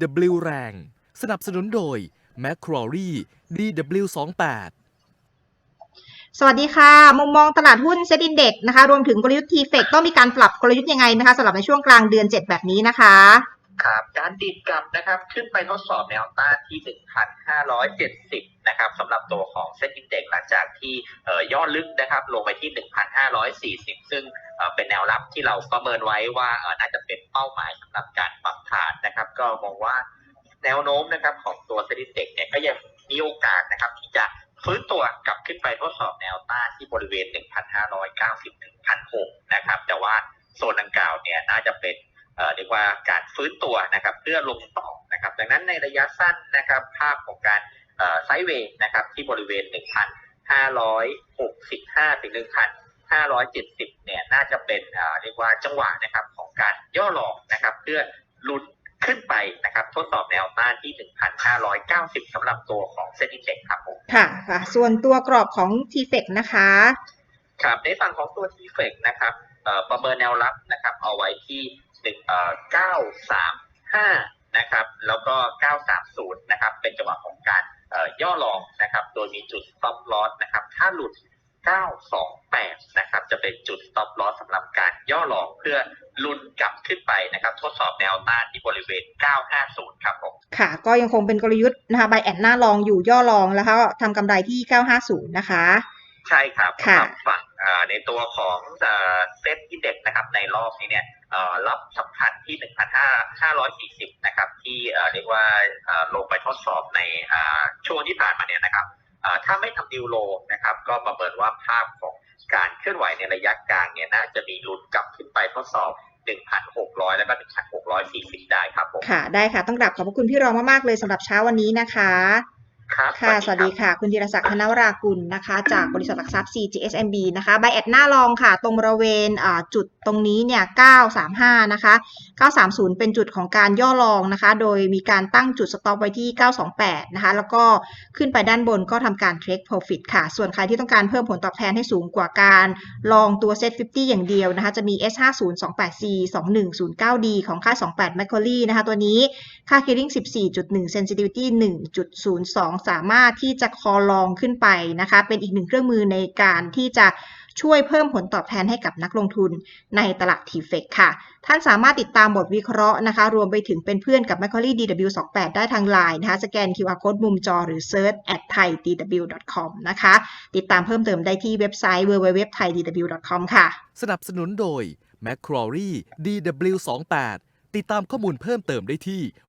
DW แรง สนับสนุนโดย m c q u a r i DW28 สวัสดีค่ะ มุมมองตลาดหุ้นเซ็นดินเด็กนะคะ รวมถึงกลยุทธ์ทีเฟกต้องมีการปรับกลยุทธ์ยังไงนะคะสำหรับในช่วงกลางเดือน 7 แบบนี้นะคะ ครับการดีดกลับนะครับขึ้นไปทดสอบแนวต้านที่ 1,570 นะครับสำหรับตัวของเซ็นดินเด็กหลังจากที่ย่อลึกนะครับลงไปที่ 1,540 ซึ่งเป็นแนวรับที่เราประเมินไว้ว่าน่าจะเป็นเป้าหมายสำหรับการปรับฐานนะครับ ก็มองว่าแนวโน้มนะครับของตัวเซ็นดินเด็กเนี่ยก็ยังมีโอกาสนะครับที่จะฟื้นตัวกลับขึ้นไปทดสอบแนวต้านที่บริเวณ 1,590-1,600นะครับ แต่ว่าโซนดังกล่าวเนี่ยน่าจะเป็น เอ่อเรียกว่าการฟื้นตัวนะครับเพื่อลงต่อนะครับดังนั้นในระยะสั้นนะครับภาพของการเอ่อไซด์เวย์นะครับที่บริเวณ 1,565 ถึง 1,570 เนี่ยน่าจะเป็นเอ่อเรียกว่าจังหวะนะครับของการย่อหลอกนะครับเพื่อลุ้นขึ้นไปนะครับทดสอบแนวต้านที่ 1,590 สำหรับตัวของเซ็นดิเจ็ครับผมค่ะค่ะ ส่วนตัวกรอบของทีเฟกนะคะครับในฝั่งของตัวทีเฟกนะครับเอ่อประเมินแนวรับนะครับเอาไว้ที่หนึ่ง เอ่อเก้าสามห้านะครับ แล้วก็เก้าสามศูนย์นะครับ เป็นจังหวะของการเอ่อย่อลองนะครับ โดยมีจุด stop loss นะครับ ถ้าหลุด 928 นะครับ จะเป็นจุด stop loss สำหรับการย่อลองเพื่อลุ้นกลับขึ้นไปนะครับ ทดสอบแนวต้านที่บริเวณ 950 ครับผม ค่ะ ก็ยังคงเป็นกลยุทธ์นะคะ ใบแอนหน้าลองอยู่ย่อลองแล้วก็ทำกำไรที่ 950 นะคะ ใช่ครับค่ะสำหรับฝั่งเอ่อในตัวของเซ็ตอินเด็กนะครับในรอบนี้เนี่ยเอ่อรับสำคัญที่ 1,540 นะครับ ที่เอ่อเรียกว่าเอ่อลงไปทดสอบในเอ่อช่วงที่ผ่านมาเนี่ยนะครับเอ่อถ้าไม่ทำดิวโลนะครับ ก็ประเมินว่าภาพของการเคลื่อนไหวในระยะกลางเนี่ยน่าจะมีลุ้นกลับขึ้นไปทดสอบ 1,600 แล้วก็ 1,640 ได้ครับผม ค่ะ ได้ค่ะ ต้องกราบขอบพระคุณพี่รองมาก ๆ เลยสำหรับเช้าวันนี้นะคะ ครับค่ะสวัสดีรับค่ะ คุณธีรศักดิ์ธนวรากุลนะคะ จากบริษัทหลักทรัพย์ CGSMB นะคะใบแอดหน้าลองค่ะ ตรงบริเวณอ่าจุดตรงนี้เนี่ย 935 นะคะ 930 เป็นจุดของการย่อลองนะคะ โดยมีการตั้งจุดสต็อปไว้ที่ 928 นะคะ แล้วก็ขึ้นไปด้านบนก็ทำการเทรค profit ค่ะ ส่วนใครที่ต้องการเพิ่มผลตอบแทนให้สูงกว่าการลองตัว Set 50 อย่างเดียวนะคะ จะมี S50 28C 2109D ของค่าย28 m a c q u a r i e นะคะ ตัวนี้ค่า Gearing 14.1 Sensitivity 1.02สามารถที่จะคอลองขึ้นไปนะคะ เป็นอีกหนึ่งเครื่องมือในการที่จะช่วยเพิ่มผลตอบแทนให้กับนักลงทุนในตลาดทีเฟกค่ะ ท่านสามารถติดตามบทวิเคราะห์นะคะ รวมไปถึงเป็นเพื่อนกับ m a c q u a r i e DW28 ได้ทาง Line นะคะ สแกน QR Code มุมจอหรือ Search at thaidw.com นะคะ ติดตามเพิ่มเติมได้ที่เว็บไซต์ www.thaidw.com ค่ะ สนับสนุนโดย m c q u a r i DW28 ติดตามข้อมูลเพิ่มเติมได้ที่